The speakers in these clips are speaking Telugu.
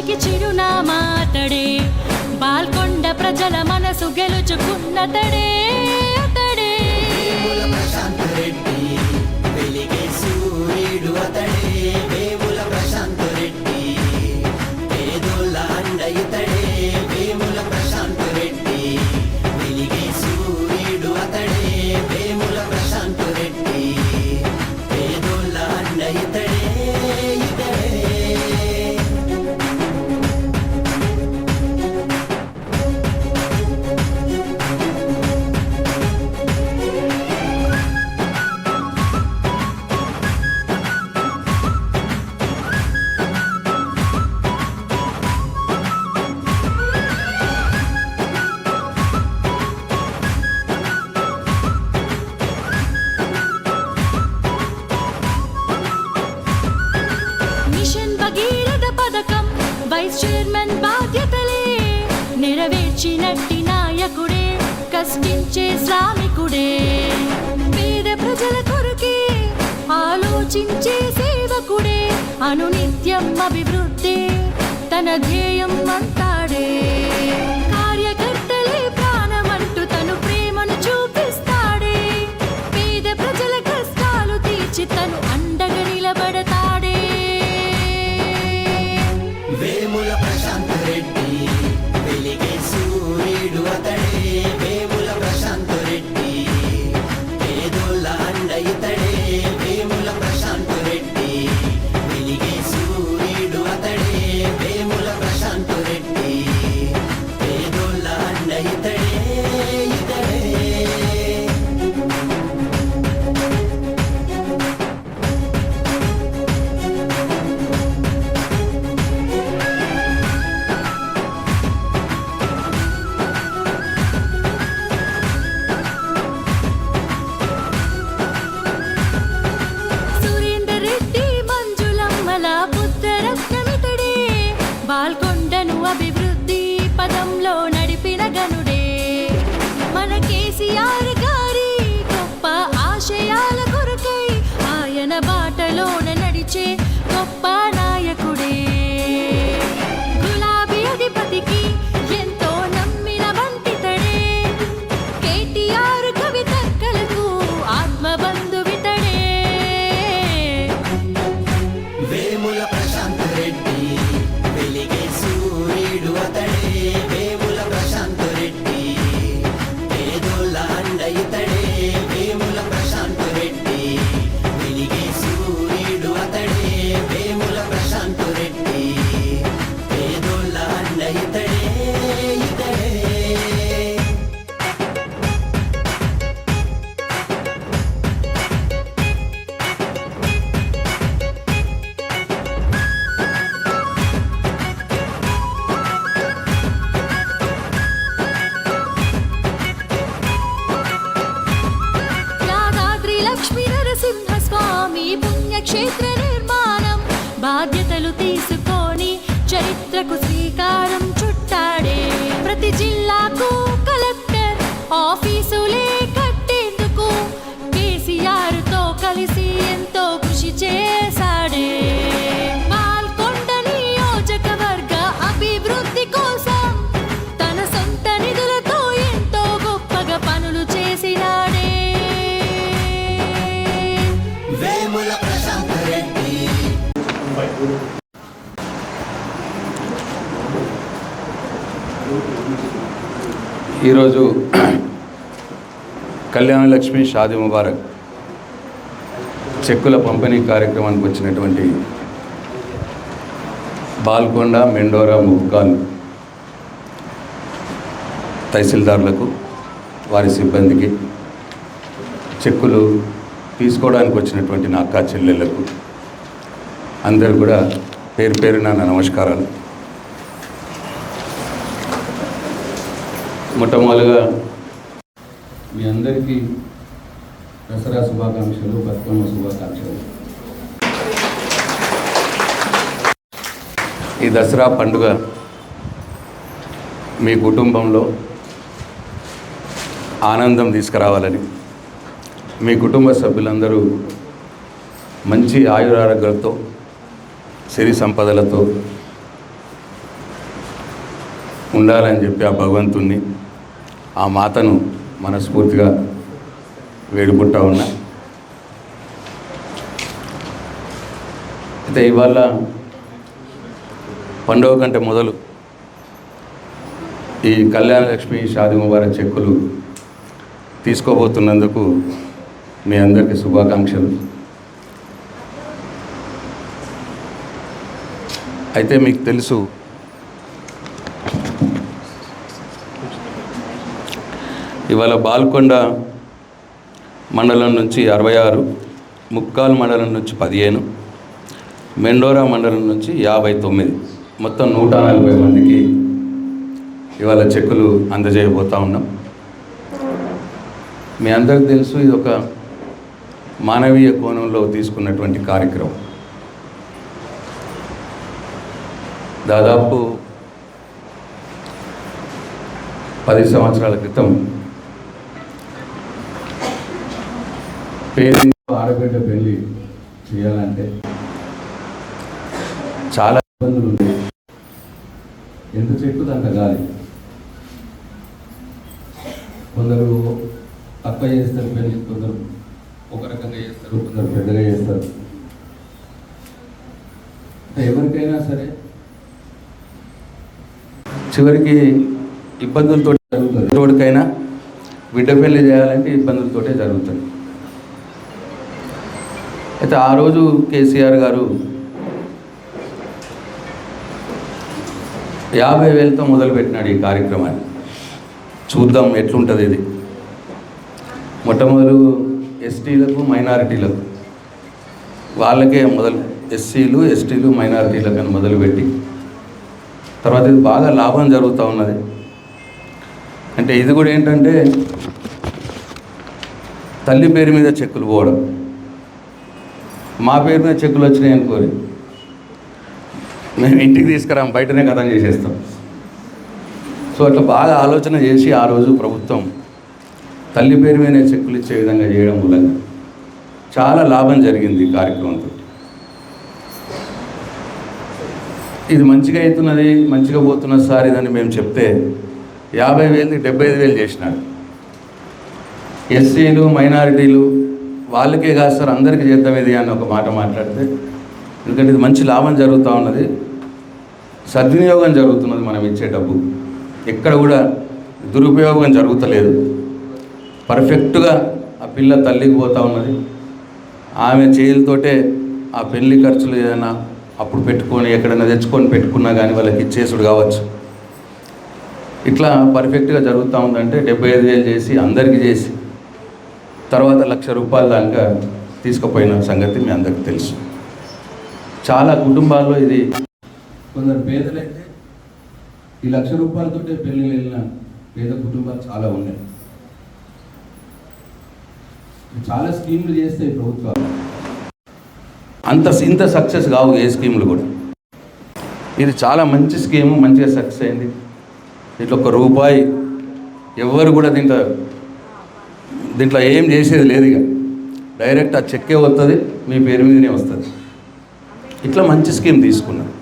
మనిషికి చిరునామాతడే బాల్కొండ ప్రజల మనసు గెలుచుకున్నతడే. గట్టి నాయకుడే కష్టించే శ్రామికుడే. పేద ప్రజల కొరకే ఆలోచించే సేవకుడే అనునిత్యం అభివృద్ధి తన ధ్యేయం అంతాడే. బాల్కొండను అభివృద్ధి పదంలో నడిపిన గనుడే. మన కేసీఆర్ గారి గొప్ప ఆశయాల కొరకై ఆయన బాటలోన నడిచే గొప్ప నాయకుడే. గులాబీ అధిపతికి ఈరోజు కళ్యాణ లక్ష్మి షాది ముబారక్ చెక్కుల పంపిణీ కార్యక్రమానికి వచ్చినటువంటి బాల్కొండ మెండోరా ముక్కాల్ తహసీల్దార్లకు వారి సిబ్బందికి చెక్కులు తీసుకోవడానికి వచ్చినటువంటి నా అక్క చెల్లెళ్ళకు అందరూ కూడా పేరు పేరున నా నమస్కారాలు. మొట్టమొదలుగా మీ అందరికీ దసరా శుభాకాంక్షలు బతుకమ్మ శుభాకాంక్షలు. ఈ దసరా పండుగ మీ కుటుంబంలో ఆనందం తీసుకురావాలని మీ కుటుంబ సభ్యులందరూ మంచి ఆయురారోగ్యాలతో సిరి సంపదలతో ఉండాలని చెప్పి ఆ భగవంతుణ్ణి ఆ మాతను మనస్ఫూర్తిగా వేడుకుంటా ఉన్నా. అయితే ఇవాళ పండుగ కంటే మొదలు ఈ కళ్యాణ లక్ష్మి షాది ముబారక్ చెక్కులు తీసుకోబోతున్నందుకు మీ అందరికీ శుభాకాంక్షలు. అయితే మీకు తెలుసు ఇవాళ బాల్కొండ మండలం నుంచి అరవై ఆరు ముక్కాల్ మండలం నుంచి పదిహేను మెండోరా మండలం నుంచి యాభై తొమ్మిది. మొత్తం నూట నలభై మందికి ఇవాళ చెక్కులు అందజేయబోతా ఉన్నాం. మీ అందరికి తెలుసు ఇది ఒక మానవీయ కోణంలో తీసుకున్నటువంటి కార్యక్రమం. దాదాపు పది సంవత్సరాల క్రితం పేరెంట్ ఆడబిడ్డ పెళ్ళి చేయాలంటే చాలా ఇబ్బందులు ఉన్నాయి. ఎంత చెట్టు అంత గాలి? కొందరు తక్కువ చేస్తారు పెళ్ళి కొందరు ఒక రకంగా చేస్తారు కొందరు పెద్దగా చేస్తారు. ఎవరికైనా సరే చివరికి ఇబ్బందులతో జరుగుతుంది. ఎవరికైనా బిడ్డ పెళ్ళి చేయాలంటే ఇబ్బందులతోటే జరుగుతుంది. అయితే ఆ రోజు కేసీఆర్ గారు యాభై వేలతో మొదలుపెట్టినాడు ఈ కార్యక్రమాన్ని. చూద్దాం ఎట్లుంటుంది ఇది. మొట్టమొదలు ఎస్టీలకు మైనారిటీలకు. వాళ్ళకే మొదలు ఎస్సీలు ఎస్టీలు మైనారిటీలకు అని మొదలుపెట్టి. తర్వాత ఇది బాగా లాభం జరుగుతూ ఉన్నది. అంటే ఇది కూడా ఏంటంటే తల్లి పేరు మీద చెక్కులు పోవడం. మా పేరు మీద చెక్కులు వచ్చినాయి అనుకోరి. మేము ఇంటికి తీసుకురాం బయటనే కథం చేసేస్తాం. సో అట్లా బాగా ఆలోచన చేసి ఆ రోజు ప్రభుత్వం తల్లి పేరు మీద చెక్కులు ఇచ్చే విధంగా చేయడం మూలంగా చాలా లాభం జరిగింది ఈ కార్యక్రమంతో ఇది మంచిగా అవుతున్నది మంచిగా పోతున్నది సార్ ఇదని మేము చెప్తే యాభై వేలది డెబ్బై ఐదు వేలు చేసినాడు ఎస్సీలు మైనారిటీలు వాళ్ళకే కాదు సార్ అందరికీ చేద్దాం ఇది అని ఒక మాట మాట్లాడితే. ఎందుకంటే ఇది మంచి లాభం జరుగుతూ ఉన్నది. సద్వినియోగం జరుగుతున్నది మనం ఇచ్చే డబ్బు. ఎక్కడ కూడా దురుపయోగం జరుగుతలేదు. పర్ఫెక్ట్గా ఆ పిల్ల తల్లికి పోతూ ఉన్నది. ఆమె చేతులతోటే ఆ పెళ్ళి ఖర్చులు ఏదైనా అప్పుడు పెట్టుకొని ఎక్కడైనా తెచ్చుకొని పెట్టుకున్నా కానీ వాళ్ళకి ఇచ్చేసుడు కావచ్చు. ఇట్లా పర్ఫెక్ట్గా జరుగుతూ ఉందంటే డెబ్బై ఐదు వేలు చేసి అందరికీ చేసి తర్వాత లక్ష రూపాయల దాకా తీసుకుపోయిన సంగతి మీ అందరికీ తెలుసు. చాలా కుటుంబాల్లో ఇది కొందరు పేదలైతే ఈ లక్ష రూపాయలతోటే పెళ్ళి వెళ్ళిన పేద కుటుంబాలు చాలా ఉన్నాయి. చాలా స్కీములు చేస్తాయి ప్రభుత్వాలు. అంత ఇంత సక్సెస్ కావు ఏ స్కీములు కూడా. ఇది చాలా మంచి స్కీము మంచిగా సక్సెస్ అయింది. దీంట్లో ఒక రూపాయి ఎవరు కూడా దీంట్లో దీంట్లో ఏం చేసేది లేదు ఇక. డైరెక్ట్ ఆ చెక్కే వస్తుంది మీ పేరు మీదనే వస్తుంది. ఇట్లా మంచి స్కీమ్ తీసుకున్నాను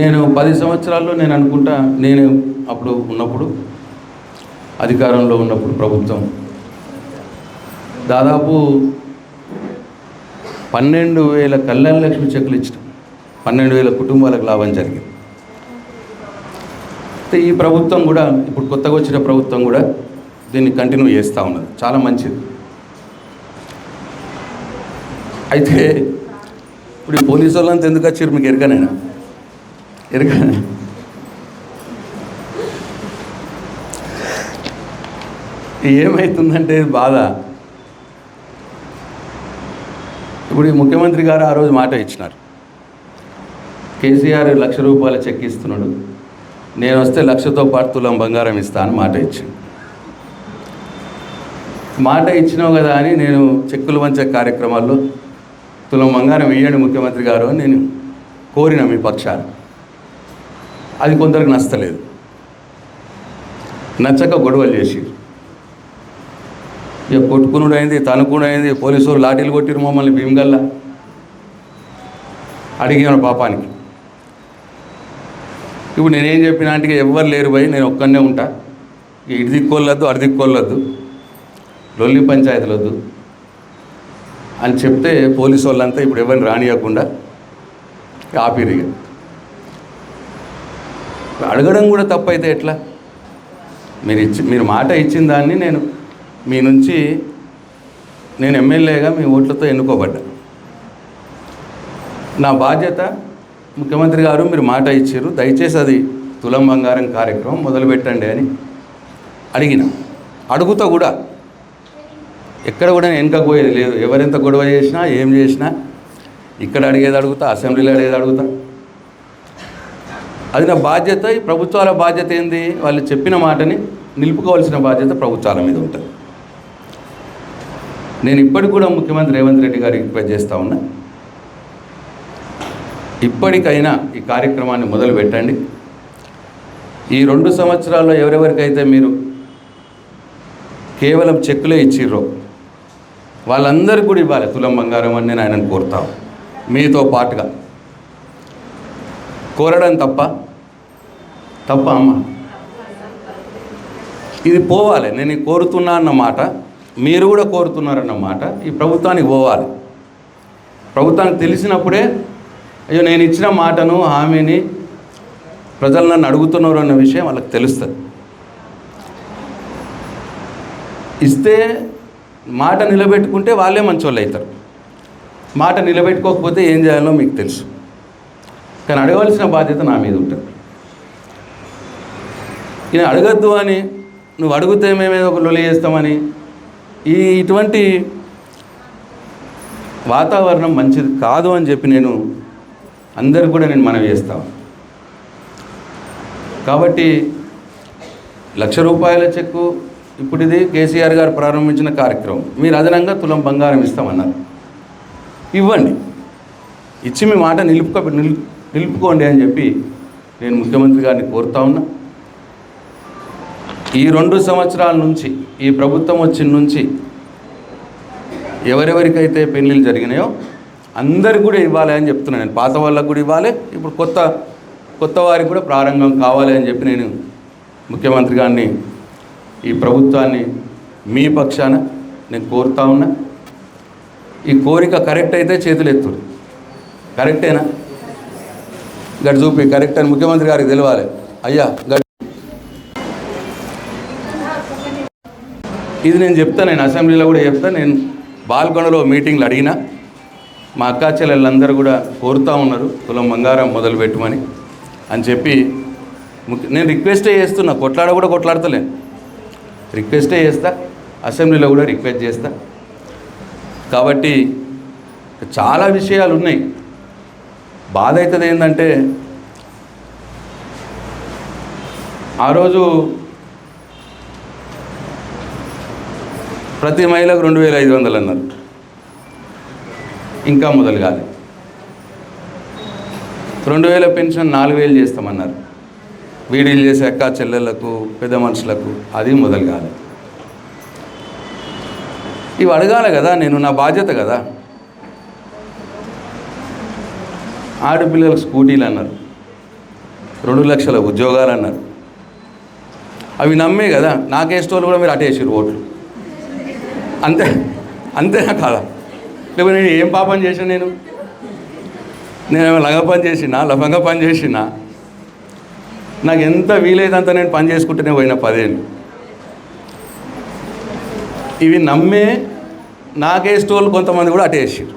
నేను పది సంవత్సరాల్లో నేను అనుకుంటా నేను అప్పుడు ఉన్నప్పుడు అధికారంలో ఉన్నప్పుడు ప్రభుత్వం దాదాపు పన్నెండు వేల కళ్యాణ లక్ష్మి చెక్కులు ఇచ్చిన. పన్నెండు వేల కుటుంబాలకు లాభం జరిగింది. ఈ ప్రభుత్వం కూడా ఇప్పుడు కొత్తగా వచ్చిన ప్రభుత్వం కూడా దీన్ని కంటిన్యూ చేస్తూ ఉన్నది. చాలా మంచిది. అయితే ఇప్పుడు ఈ పోలీసు వాళ్ళంతా ఎందుకు వచ్చారు మీకు ఎరకనేనా ఎరక ఏమవుతుందంటే బాధ. ఇప్పుడు ఈ ముఖ్యమంత్రి గారు ఆ రోజు మాట ఇచ్చినారు. కేసీఆర్ లక్ష రూపాయల చెక్ ఇస్తున్నాడు. నేను వస్తే లక్షతో పాటు తులం బంగారం ఇస్తాను మాట ఇచ్చింది మాట ఇచ్చినావు కదా అని నేను చెక్కులు వంచే కార్యక్రమాల్లో తులం బంగారం వేయండి ముఖ్యమంత్రి గారు అని నేను కోరిన మీ పక్షాలు అది కొందరికి నచ్చలేదు. నచ్చక గొడవలు చేసి ఇక కొట్టుకునుడు అయింది తనుకుడు అయింది పోలీసు లాఠీలు కొట్టిరు మమ్మల్ని భీమగల్లా. అడిగాను పాపానికి. ఇప్పుడు నేనేం చెప్పినాంటికి ఎవ్వరు లేరు పోయి నేను ఒక్కనే ఉంటా. ఇటు దిక్కోళ్ళొద్దు అటు దిక్కోళ్ళొద్దు లొల్లి పంచాయతీలు వద్దు. అని చెప్తే పోలీసు వాళ్ళంతా ఇప్పుడు ఎవరిని రానియకుండా ఆపిరి అడగడం కూడా తప్పైతే ఎట్లా? మీరు ఇచ్చి మీరు మాట ఇచ్చిన దాన్ని నేను మీ నుంచి నేను ఎమ్మెల్యేగా మీ ఓట్లతో ఎన్నుకోబడ్డా. నా బాధ్యత ముఖ్యమంత్రి గారు మీరు మాట ఇచ్చారు. దయచేసి అది తులం బంగారం కార్యక్రమం మొదలు పెట్టండి అని అడిగిన. అడుగుతా కూడా. ఎక్కడ కూడా నేను వెనక పోయేది లేదు. ఎవరెంత గొడవ చేసినా ఏం చేసినా ఇక్కడ అడిగేది అడుగుతా అసెంబ్లీలో అడిగేది అడుగుతా. అది నా బాధ్యత. ఈ ప్రభుత్వాల బాధ్యత ఏంది? వాళ్ళు చెప్పిన మాటని నిలుపుకోవాల్సిన బాధ్యత ప్రభుత్వాల మీద ఉంటుంది. నేను ఇప్పటికి కూడా ముఖ్యమంత్రి రేవంత్ రెడ్డి గారికి రిక్వెస్ట్ చేస్తా ఉన్నా. ఇప్పటికైనా ఈ కార్యక్రమాన్ని మొదలు పెట్టండి. ఈ రెండు సంవత్సరాల్లో ఎవరెవరికైతే మీరు కేవలం చెక్కులే ఇచ్చిర్రో వాళ్ళందరికీ కూడా ఇవ్వాలి. తులం బంగారం అని నేను ఆయనను కోరుతాను మీతో పాటుగా. కోరడం తప్ప తప్ప అమ్మ. ఇది పోవాలి. నేను కోరుతున్నా అన్నమాట మీరు కూడా కోరుతున్నారన్నమాట ఈ ప్రభుత్వానికి పోవాలి. ప్రభుత్వానికి తెలిసినప్పుడే అయ్యో నేను ఇచ్చిన మాటను హామీని ప్రజలు నన్ను అడుగుతున్నారు అన్న విషయం వాళ్ళకి తెలుస్తుంది. ఇస్తే మాట నిలబెట్టుకుంటే వాళ్ళే మంచోళ్ళు అవుతారు. మాట నిలబెట్టుకోకపోతే ఏం చేయాలో మీకు తెలుసు. కానీ అడగవలసిన బాధ్యత నా మీద ఉంటుంది. నేను అడగద్దు అని నువ్వు అడిగితే మేమేదో ఒక లొలి చేస్తామని ఈ ఇటువంటి వాతావరణం మంచిది కాదు అని చెప్పి నేను అందరు కూడా నేను మనవి చేస్తాను కాబట్టి లక్ష రూపాయల చెక్కు ఇప్పుడు ఇది కేసీఆర్ గారు ప్రారంభించిన కార్యక్రమం. మీరు అదనంగా తులం బంగారం ఇస్తామన్నారు. ఇవ్వండి. ఇచ్చి మీ మాట నిలుపుకో నిలు నిలుపుకోండి అని చెప్పి నేను ముఖ్యమంత్రి గారిని కోరుతా ఉన్నా. ఈ రెండు సంవత్సరాల నుంచి ఈ ప్రభుత్వం వచ్చిన నుంచి ఎవరెవరికైతే పెళ్ళిళ్ళు జరిగినాయో అందరికి కూడా ఇవ్వాలి అని చెప్తున్నాను నేను. పాత వాళ్ళకు కూడా ఇవ్వాలి ఇప్పుడు కొత్త కొత్త వారికి కూడా ప్రారంభం కావాలి అని చెప్పి నేను ముఖ్యమంత్రి గారిని ఈ ప్రభుత్వాన్ని మీ పక్షాన నేను కోరుతా ఉన్నా. ఈ కోరిక కరెక్ట్ అయితే చేతులు ఎత్తుడు కరెక్టేనా? గడి చూపి కరెక్ట్ అని ముఖ్యమంత్రి గారికి తెలియాలి అయ్యా గడి ఇది నేను చెప్తా నేను అసెంబ్లీలో కూడా చెప్తా నేను బాల్కొండలో మీటింగ్లు అడిగినా మా అక్కా చెల్లెళ్ళందరూ కూడా కోరుతూ ఉన్నారు కులం బంగారం మొదలు పెట్టమని అని చెప్పి నేను రిక్వెస్టే చేస్తున్నా కొట్లాడ కూడా కొట్లాడతలేను. రిక్వెస్టే చేస్తా అసెంబ్లీలో కూడా రిక్వెస్ట్ చేస్తా. కాబట్టి చాలా విషయాలు ఉన్నాయి. బాధ అవుతుంది ఏంటంటే ఆ రోజు ప్రతి మహిళకు రెండు వేల ఐదు వందలు అన్నారు. ఇంకా మొదలు కాదు. రెండు వేల పెన్షన్ నాలుగు వేలు చేస్తామన్నారు. వీడీలు చేసే అక్క చెల్లెళ్ళకు పెద్ద మనుషులకు అది మొదలు కాదు. ఇవి అడగాలి కదా నేను నా బాధ్యత కదా. ఆడపిల్లలకు స్కూటీలు అన్నారు. రెండు లక్షల ఉద్యోగాలు అన్నారు. అవి నమ్మే కదా నాకేస్టోళ్ళు కూడా మీరు అటేసారు ఓట్లు. అంతే అంతేనా కాదా? లేకపోతే నేను ఏం పాపం చేశాను నేను? నేను లగ పని చేసినా లభంగా పని చేసినా నాకు ఎంత వీలైనంత నేను పని చేసుకుంటూనే పోయిన పదేళ్ళు. ఇవి నమ్మే నాకే స్టోర్లు కొంతమంది కూడా అటేసారు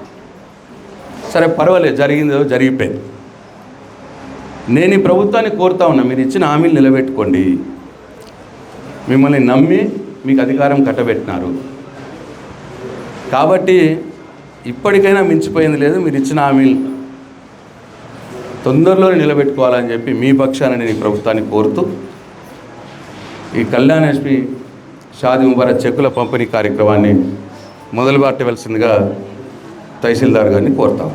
సరే పర్వాలేదు జరిగిందో జరిగిపోయింది. నేను ఈ ప్రభుత్వాన్ని కోరుతా ఉన్నా మీరు ఇచ్చిన హామీలు నిలబెట్టుకోండి. మిమ్మల్ని నమ్మి మీకు అధికారం కట్టబెట్టినారు. కాబట్టి ఇప్పటికైనా మించిపోయింది లేదు మీరు ఇచ్చిన హామీలు తొందరలోనే నిలబెట్టుకోవాలని చెప్పి మీ పక్షాన నేను ఈ ప్రభుత్వాన్ని కోరుతూ ఈ కళ్యాణ్ ఎస్పి షాది ముబారక్ చెక్కుల పంపిణీ కార్యక్రమాన్ని మొదలుపెట్టవలసిందిగా తహసీల్దార్ గారిని కోరుతాము